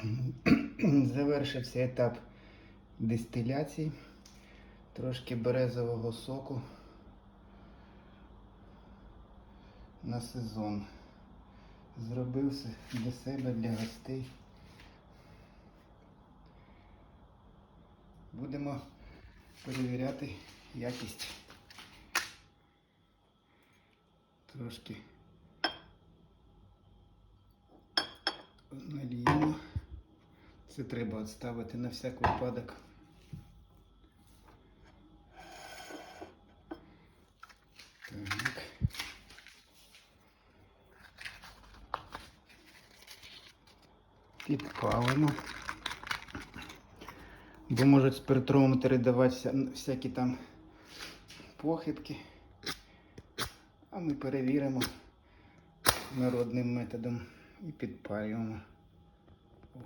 Завершився етап дистиляції. Трошки березового соку на сезон. Зробив для себе, для гостей. Будемо перевіряти якість. Трошки. Це треба відставити на всяк випадок. Так. Підпалимо. Бо можуть спиртрометри даватися всякі там похибки. А ми перевіримо народним методом і підпалюємо. О.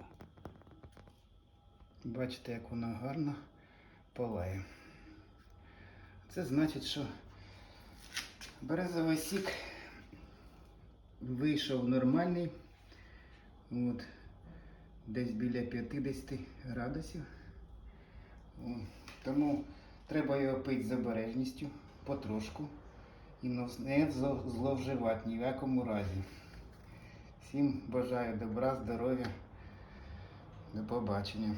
Бачите, як воно гарно палає. Це значить, що березовий сік вийшов нормальний. От, десь біля 50 градусів. О, Тому треба його пити з обережністю, потрошку. І не зловживати ні в якому разі. Всім бажаю добра, здоров'я. До побачення.